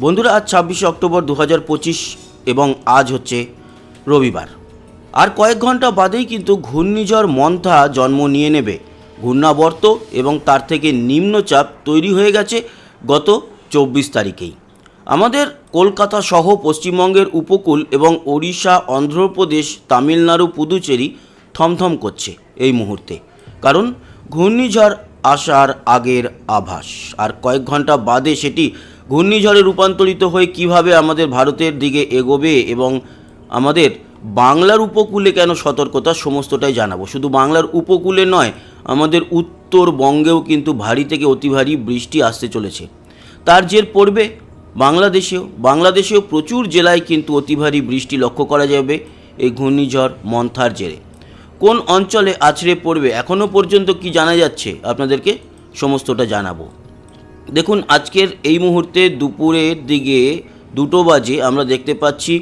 বন্ধুরা, আজ ছাব্বিশে অক্টোবর দু এবং আজ হচ্ছে রবিবার। আর কয়েক ঘণ্টা বাদেই কিন্তু ঘূর্ণিঝড় মন্থা জন্ম নিয়ে নেবে। ঘূর্ণাবর্ত এবং তার থেকে নিম্নচাপ তৈরি হয়ে গেছে গত চব্বিশ তারিখেই। আমাদের কলকাতা সহ পশ্চিমবঙ্গের উপকূল এবং ওড়িশা, অন্ধ্রপ্রদেশ, তামিলনাড়ু, পুদুচেরি থমথম করছে এই মুহূর্তে। কারণ ঘূর্ণিঝড় আসার আগের আভাস। আর কয়েক ঘণ্টা বাদে সেটি ঘূর্ণিঝড়ে রূপান্তরিত হয়ে কীভাবে আমাদের ভারতের দিকে এগোবে এবং আমাদের বাংলার উপকূলে কেন সতর্কতা সমস্তটাই জানাব। শুধু বাংলার উপকূলে নয়, আমাদের উত্তরবঙ্গেও কিন্তু ভারী থেকে অতি ভারী বৃষ্টি আসতে চলেছে। তার জের পড়বে বাংলাদেশেও। বাংলাদেশেও প্রচুর জেলায় কিন্তু অতি ভারী বৃষ্টি লক্ষ্য করা যাবে এই ঘূর্ণিঝড় মন্থার জেরে। কোন অঞ্চলে আছড়ে পড়বে এখনও পর্যন্ত কি জানা যাচ্ছে? আপনাদেরকে সমস্তটা জানাব। দেখুন, আজকের এই মুহূর্তে দুপুরের দিকে দুটো বাজে আমরা দেখতে পাচ্ছি।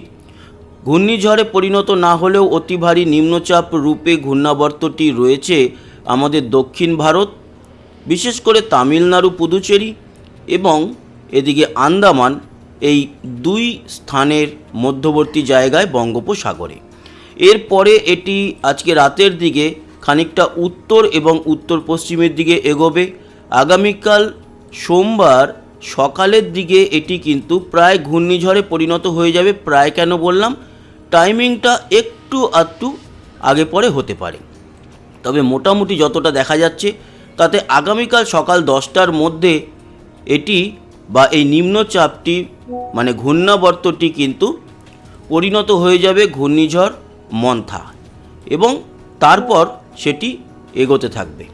ঘূর্ণিঝড়ে পরিণত না হলেও অতি ভারী নিম্নচাপ রূপে ঘূর্ণাবর্তটি রয়েছে আমাদের দক্ষিণ ভারত, বিশেষ করে তামিলনাড়ু, পুদুচেরি এবং এদিকে আন্দামান, এই দুই স্থানের মধ্যবর্তী জায়গায় বঙ্গোপসাগরে। এরপরে এটি আজকে রাতের দিকে খানিকটা উত্তর এবং উত্তর পশ্চিমের দিকে এগোবে। আগামীকাল সোমবার সকালের দিকে এটি কিন্তু প্রায় ঘূর্ণিঝড়ে পরিণত হয়ে যাবে, প্রায় কেন বললাম? টাইমিংটা একটু আধটু আগে পরে হতে পারে। তবে মোটামুটি যতটা দেখা যাচ্ছে, তাতে আগামীকাল সকাল দশটার মধ্যে এটি বা এই নিম্নচাপটি মানে ঘূর্ণাবর্তটি কিন্তু পরিণত হয়ে যাবে ঘূর্ণিঝড়, মন্থা এবং তারপর সেটি এগোতে থাকবে।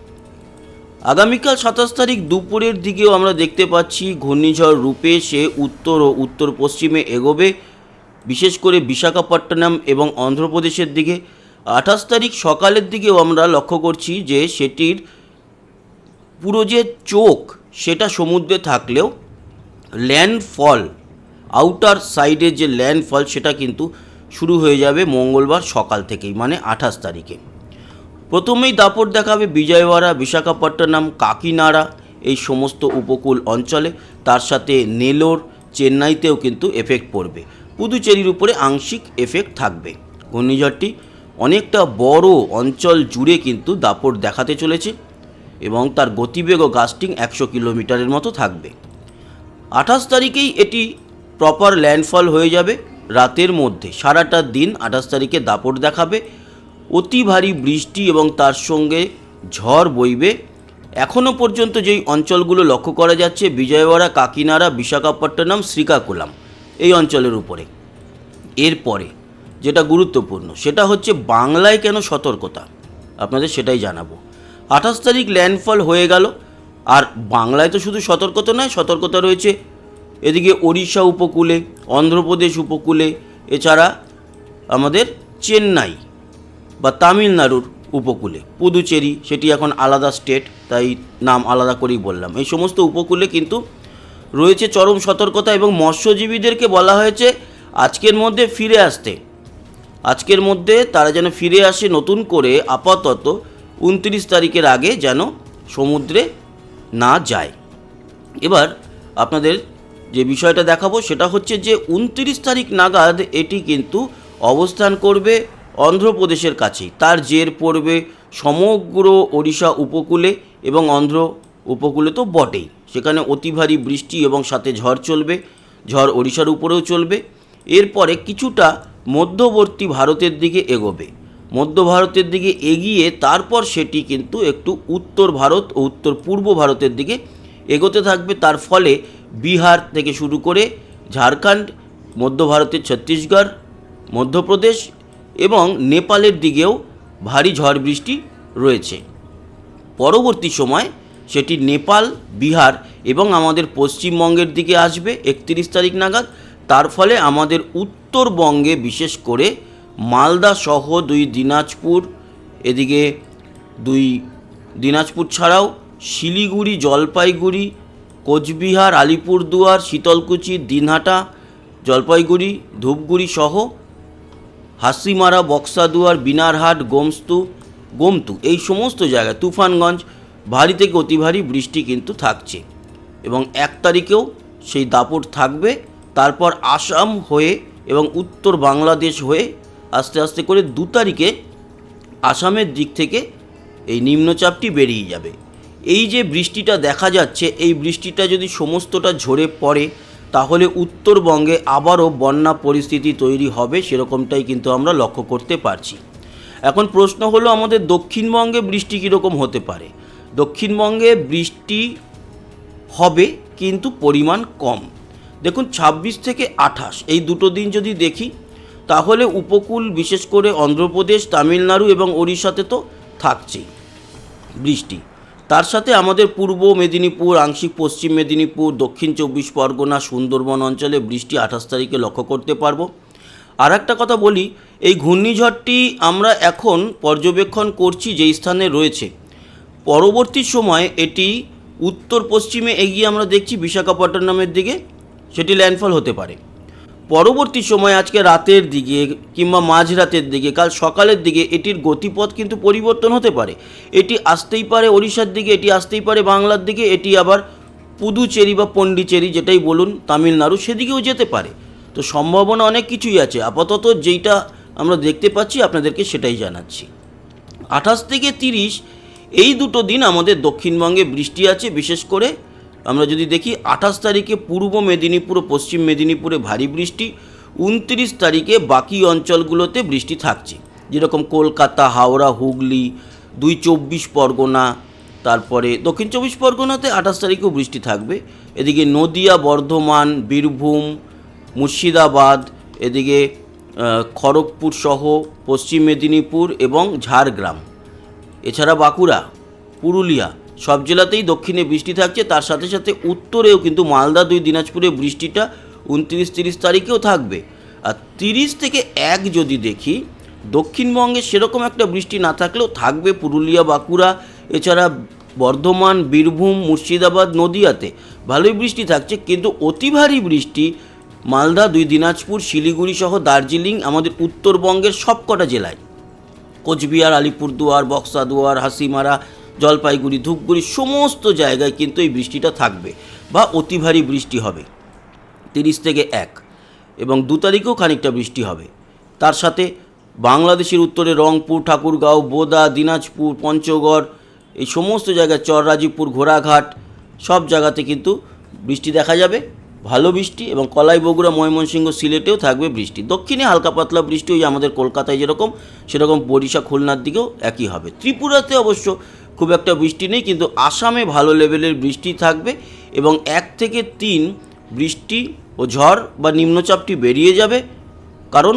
আগামীকাল সাতাশ তারিখ দুপুরের দিকেও আমরা দেখতে পাচ্ছি ঘূর্ণিঝড় রূপে সে উত্তর ও উত্তর পশ্চিমে এগোবে, বিশেষ করে বিশাখাপট্টনম এবং অন্ধ্রপ্রদেশের দিকে। আঠাশ তারিখ সকালের দিকেও আমরা লক্ষ্য করছি যে সেটির পুরো যে চোখ, সেটা সমুদ্রে থাকলেও ল্যান্ডফল, আউটার সাইডের যে ল্যান্ডফল, সেটা কিন্তু শুরু হয়ে যাবে মঙ্গলবার সকাল থেকেই মানে আঠাশ তারিখে। প্রথমেই দাপট দেখাবে বিজয়ওয়াড়া, বিশাখাপট্টনম, কাকিনাড়া, এই সমস্ত উপকূল অঞ্চলে। তার সাথে নেলোর, চেন্নাইতেও কিন্তু এফেক্ট পড়বে। পুদুচেরির উপরে আংশিক এফেক্ট থাকবে। ঘূর্ণিঝড়টি অনেকটা বড় অঞ্চল জুড়ে কিন্তু দাপট দেখাতে চলেছে এবং তার গতিবেগ ও গাস্টিং একশো কিলোমিটারের মতো থাকবে। আঠাশ তারিখেই এটি প্রপার ল্যান্ডফল হয়ে যাবে। রাতের মধ্যে সারাটা দিন আঠাশ তারিখে দাপট দেখাবে। অতি ভারী বৃষ্টি এবং তার সঙ্গে ঝড় বইবে। এখনও পর্যন্ত যেই অঞ্চলগুলো লক্ষ্য করা যাচ্ছে, বিজয়ওয়াড়া, কাকিনাড়া, বিশাখাপট্টনম, শ্রীকাকুলাম, এই অঞ্চলের উপরে। এরপরে যেটা গুরুত্বপূর্ণ, সেটা হচ্ছে বাংলায় কেন সতর্কতা? আপনাদের সেটাই জানাব। আঠাশ তারিখ ল্যান্ডফল হয়ে গেল, আর বাংলায় তো শুধু সতর্কতা নয়, সতর্কতা রয়েছে এদিকে ওড়িশা উপকূলে, অন্ধ্রপ্রদেশ উপকূলে, এছাড়া আমাদের চেন্নাই। বা তামিলনাড়ুর উপকূলে। পুদুচেরি সেটি এখন আলাদা স্টেট, তাই নাম আলাদা করেই বললাম। এই সমস্ত উপকূলে কিন্তু রয়েছে চরম সতর্কতা এবং মৎস্যজীবীদেরকে বলা হয়েছে, আজকের মধ্যে ফিরে আসতে। আজকের মধ্যে তারা যেন ফিরে আসে নতুন করে, আপাতত উনত্রিশ তারিখের আগে যেন সমুদ্রে না যায়। এবার আপনাদের যে বিষয়টা দেখাবো, সেটা হচ্ছে যে উনত্রিশ তারিখ নাগাদ এটি কিন্তু অবস্থান করবে অন্ধ্রপ্রদেশের কাছেই তার জের পড়বে সমগ্র ওড়িশা উপকূলে এবং অন্ধ্র উপকূলে তো বটেই। সেখানে অতি ভারী বৃষ্টি এবং সাথে ঝড় চলবে, ঝড় ওড়িশার উপরেও চলবে। এরপরে কিছুটা মধ্যবর্তী ভারতের দিকে এগোবে। মধ্য ভারতের দিকে এগিয়ে তারপর সেটি কিন্তু একটু উত্তর ভারত ও উত্তর পূর্ব ভারতের দিকে এগোতে থাকবে। তার ফলে বিহার থেকে শুরু করে ঝাড়খণ্ড, মধ্য ভারতের ছত্তিশগড়, মধ্যপ্রদেশ এবং নেপালের দিকেও ভারী ঝড় বৃষ্টি রয়েছে। পরবর্তী সময় সেটি নেপাল, বিহার এবং আমাদের পশ্চিমবঙ্গের দিকে আসবে, একত্রিশ তারিখ নাগাদ। তার ফলে আমাদের উত্তরবঙ্গে বিশেষ করে মালদা সহ দুই দিনাজপুর, এদিকে দুই দিনাজপুর ছাড়াও শিলিগুড়ি, জলপাইগুড়ি, কোচবিহার, আলিপুরদুয়ার, শীতলকুচি, দিনহাটা, জলপাইগুড়ি, ধূপগুড়ি সহ হাসিমারা, বক্সাদুয়ার, বিনারহাট, গোমস্তু, গোমতু, এই সমস্ত জায়গায়, তুফানগঞ্জ, ভারী থেকে অতি ভারী বৃষ্টি কিন্তু থাকছে। এবং এক তারিখেও সেই দাপট থাকবে। তারপর আসাম হয়ে এবং উত্তর বাংলাদেশ হয়ে আস্তে আস্তে করে দু তারিখে আসামের দিক থেকে এই নিম্নচাপটি বেরিয়ে যাবে। এই যে বৃষ্টিটা দেখা যাচ্ছে, এই বৃষ্টিটা যদি সমস্তটা ঝরে পড়ে তাহলে উত্তরবঙ্গে আবারও বন্যা পরিস্থিতি তৈরি হবে সেরকমটাই কিন্তু আমরা লক্ষ্য করতে পারছি। এখন প্রশ্ন হলো আমাদের দক্ষিণবঙ্গে বৃষ্টি কীরকম হতে পারে? দক্ষিণবঙ্গে বৃষ্টি হবে কিন্তু পরিমাণ কম। দেখুন ২৬ থেকে আঠাশ, এই দুটো দিন যদি দেখি, তাহলে উপকূল বিশেষ করে অন্ধ্রপ্রদেশ, তামিলনাড়ু এবং ওড়িশাতে তো থাকছেই বৃষ্টি। তার সাথে আমাদের পূর্ব মেদিনীপুর, আংশিক পশ্চিম মেদিনীপুর, দক্ষিণ চব্বিশ পরগনা, সুন্দরবন অঞ্চলে বৃষ্টি আঠাশ তারিখে লক্ষ্য করতে পারব। আর একটা কথা বলি, এই ঘূর্ণিঝড়টি আমরা এখন পর্যবেক্ষণ করছি যেই স্থানে রয়েছে। পরবর্তী সময় এটি উত্তর পশ্চিমে এগিয়ে আমরা দেখছি বিশাখাপট্টনমের দিকে, সেটি ল্যান্ডফল হতে পারে। পরবর্তী সময় আজকে রাতের দিকে কিংবা মাঝরাতের দিকে, কাল সকালের দিকে এটির গতিপথ কিন্তু পরিবর্তন হতে পারে। এটি আসতেই পারে ওড়িশার দিকে, এটি আসতেই পারে বাংলার দিকে, এটি আবার পুদুচেরি বা পন্ডিচেরি যেটাই বলুন, তামিলনাড়ু সেদিকেও যেতে পারে। তো সম্ভাবনা অনেক কিছুই আছে। আপাতত যেইটা আমরা দেখতে পাচ্ছি, আপনাদেরকে সেটাই জানাচ্ছি। আঠাশ থেকে তিরিশ, এই দুটো দিন আমাদের দক্ষিণবঙ্গে বৃষ্টি আছে, বিশেষ করে আমরা যদি দেখি, আঠাশ তারিখে পূর্ব মেদিনীপুর ও পশ্চিম মেদিনীপুরে ভারী বৃষ্টি, উনত্রিশ তারিখে বাকি অঞ্চলগুলোতে বৃষ্টি থাকছে। যেরকম কলকাতা, হাওড়া, হুগলি, দুই চব্বিশ পরগনা, তারপরে দক্ষিণ চব্বিশ পরগনাতে আঠাশ তারিখেও বৃষ্টি থাকবে। এদিকে নদিয়া, বর্ধমান, বীরভূম, মুর্শিদাবাদ, এদিকে খড়গপুর সহ পশ্চিম মেদিনীপুর এবং ঝাড়গ্রাম। এছাড়া বাঁকুড়া, পুরুলিয়া সব জেলাতেই দক্ষিণে বৃষ্টি থাকছে, তার সাথে সাথে উত্তরেও কিন্তু মালদা দুই, দিনাজপুরে বৃষ্টিটা উনত্রিশ, তিরিশ তারিখেও থাকবে। আর তিরিশ থেকে এক যদি দেখি, দক্ষিণবঙ্গে সেরকম একটা বৃষ্টি না থাকলেও থাকবে পুরুলিয়া, বাঁকুড়া, এছাড়া বর্ধমান, বীরভূম, মুর্শিদাবাদ, নদিয়াতে ভালোই বৃষ্টি থাকছে, কিন্তু অতি ভারী বৃষ্টি মালদা দুই, দিনাজপুর, শিলিগুড়ি সহ দার্জিলিং আমাদের উত্তরবঙ্গের সবকটা জেলায়। কোচবিহার, আলিপুরদুয়ার, বক্সাদুয়ার, হাসিমারা জলপাইগুড়ি, ধূপগুড়ি, সমস্ত জায়গায় কিন্তু এই বৃষ্টিটা থাকবে বা অতি ভারী বৃষ্টি হবে। তিরিশ থেকে এক। এবং দু তারিখেও খানিকটা বৃষ্টি হবে। তার সাথে বাংলাদেশের উত্তরে রংপুর, ঠাকুরগাঁও, বোদা, দিনাজপুর, পঞ্চগড়, এই সমস্ত জায়গায় চররাজীপুর ঘোড়াঘাট, সব জায়গাতে কিন্তু বৃষ্টি দেখা যাবে, ভালো বৃষ্টি এবং কলাই বগুড়া, ময়মনসিংহ, সিলেটেও থাকবে বৃষ্টি। দক্ষিণে হালকা পাতলা বৃষ্টি, ওই আমাদের কলকাতায় যেরকম, সেরকম বরিশা খুলনার দিকেও একই হবে। ত্রিপুরাতে অবশ্য খুব একটা বৃষ্টি নেই, কিন্তু আসামে ভালো লেভেলের বৃষ্টি থাকবে এবং এক থেকে তিন বৃষ্টি ও ঝড় বা নিম্নচাপটি বেরিয়ে যাবে। কারণ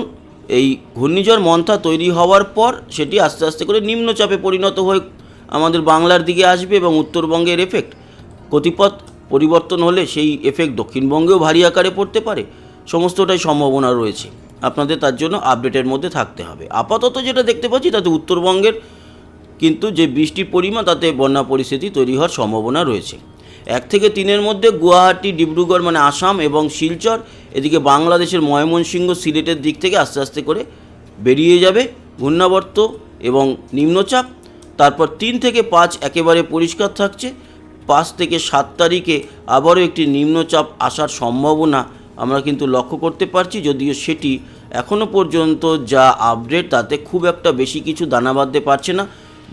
এই ঘূর্ণিঝড় মন্থা তৈরি হওয়ার পর সেটি আস্তে আস্তে করে নিম্নচাপে পরিণত হয়ে আমাদের বাংলার দিকে আসবে এবং উত্তরবঙ্গের এফেক্ট গতিপথ পরিবর্তন হলে সেই এফেক্ট দক্ষিণবঙ্গেও ভারী আকারে পড়তে পারে। সমস্তটাই সম্ভাবনা রয়েছে। আপনাদের তার জন্য আপডেটের মধ্যে থাকতে হবে। আপাতত যেটা দেখতে পাচ্ছি তাতে উত্তরবঙ্গের কিন্তু যে বৃষ্টির পরিমাণ, তাতে বন্যা পরিস্থিতি তৈরি হওয়ার সম্ভাবনা রয়েছে। এক থেকে তিনের মধ্যে গুয়াহাটি, ডিব্রুগড় মানে আসাম এবং শিলচর, এদিকে বাংলাদেশের ময়মনসিংহ সিলেটের দিক থেকে আস্তে আস্তে করে বেরিয়ে যাবে ঘূর্ণাবর্ত এবং নিম্নচাপ। তারপর তিন থেকে পাঁচ একেবারে পরিষ্কার থাকছে। পাঁচ থেকে সাত তারিখে আবারও একটি নিম্নচাপ আসার সম্ভাবনা আমরা কিন্তু লক্ষ্য করতে পারছি, যদিও সেটি এখনও পর্যন্ত যা আপডেট, তাতে খুব একটা বেশি কিছু দানা বাঁধতে পারছে না।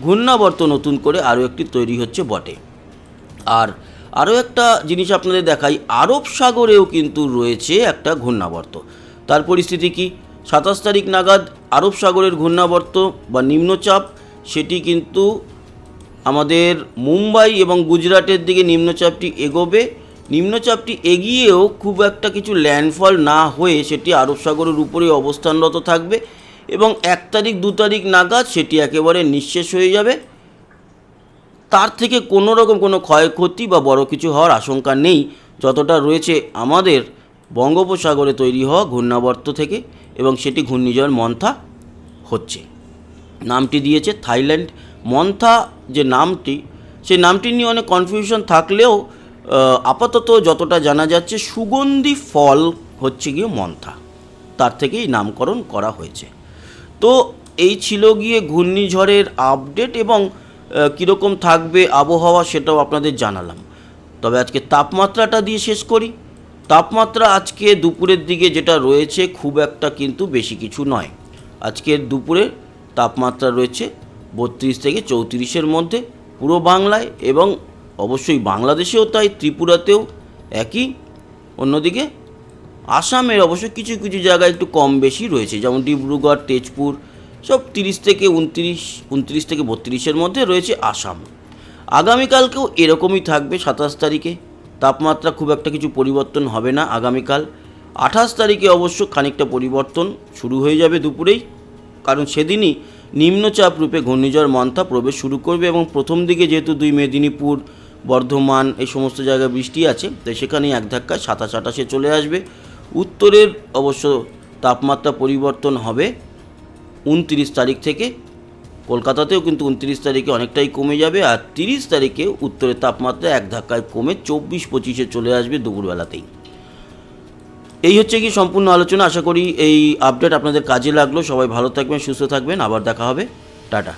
ঘূর্ণাবর্ত নতুন করে আরও একটি তৈরি হচ্ছে বটে। আর আরও একটা জিনিস আপনাদের দেখাই, আরব সাগরেও কিন্তু রয়েছে একটা ঘূর্ণাবর্ত। তার পরিস্থিতি কি? সাতাশ তারিখ নাগাদ আরব সাগরের ঘূর্ণাবর্ত বা নিম্নচাপ, সেটি কিন্তু আমাদের মুম্বাই এবং গুজরাটের দিকে নিম্নচাপটি এগোবে। নিম্নচাপটি এগিয়েও খুব একটা কিছু ল্যান্ডফল না হয়ে সেটি আরব সাগরের উপরেই অবস্থানরত থাকবে। এবং এক তারিখ, দু তারিখ নাগাদ সেটি একেবারে নিঃশেষ হয়ে যাবে। তার থেকে কোনো রকম কোনো ক্ষয়ক্ষতি বা বড় কিছু হওয়ার আশঙ্কা নেই। যতটা রয়েছে আমাদের বঙ্গোপসাগরে তৈরি হওয়া ঘূর্ণাবর্ত থেকে এবং সেটি ঘূর্ণিঝড় মন্থা হচ্ছে। নামটি দিয়েছে থাইল্যান্ড। মন্থা যে নামটি, সেই নামটি নিয়ে অনেক কনফিউশন থাকলেও আপাতত যতটা জানা যাচ্ছে, সুগন্ধি ফল হচ্ছে গিয়ে মন্থা। তার থেকেই নামকরণ করা হয়েছে। তো এই ছিল গিয়ে ঘূর্ণিঝড়ের আপডেট এবং কীরকম থাকবে আবহাওয়া সেটাও আপনাদের জানালাম। তবে আজকে তাপমাত্রাটা দিয়ে শেষ করি। তাপমাত্রা আজকে দুপুরের দিকে যেটা রয়েছে খুব একটা কিন্তু বেশি কিছু নয়। আজকের দুপুরে তাপমাত্রা রয়েছে বত্রিশ থেকে চৌত্রিশের মধ্যে পুরো বাংলায় এবং অবশ্যই বাংলাদেশেও তাই, ত্রিপুরাতেও একই। অন্যদিকে আসামের অবশ্য কিছু কিছু জায়গায় একটু কম বেশি রয়েছে, যেমন ডিব্রুগড়, তেজপুর, সব তিরিশ থেকে উনত্রিশ উনত্রিশ থেকে বত্রিশের মধ্যে রয়েছে আসাম। আগামীকালকেও এরকমই থাকবে সাতাশ তারিখে, তাপমাত্রা খুব একটা কিছু পরিবর্তন হবে না আগামীকাল। আঠাশ তারিখে অবশ্য খানিকটা পরিবর্তন শুরু হয়ে যাবে দুপুরেই, কারণ সেদিনই নিম্নচাপ রূপে ঘূর্ণিঝড় মন্থা প্রবেশ শুরু করবে এবং প্রথম দিকে যেহেতু দুই মেদিনীপুর, বর্ধমান, এই সমস্ত জায়গায় বৃষ্টি আছে, তাই সেখানেই এক ধাক্কায় সাতাশ আঠাশে চলে আসবে। উত্তরের অবশ্য তাপমাত্রা পরিবর্তন হবে উনত্রিশ তারিখ থেকে। কলকাতাতেও কিন্তু উনত্রিশ তারিখে অনেকটাই কমে যাবে আর তিরিশ তারিখে উত্তরের তাপমাত্রা এক ধাক্কায় কমে চব্বিশ পঁচিশে চলে আসবে দুপুরবেলাতেই। এই হচ্ছে কি সম্পূর্ণ আলোচনা। আশা করি এই আপডেট আপনাদের কাজে লাগল। সবাই ভালো থাকবেন, সুস্থ থাকবেন। আবার দেখা হবে। টাটা।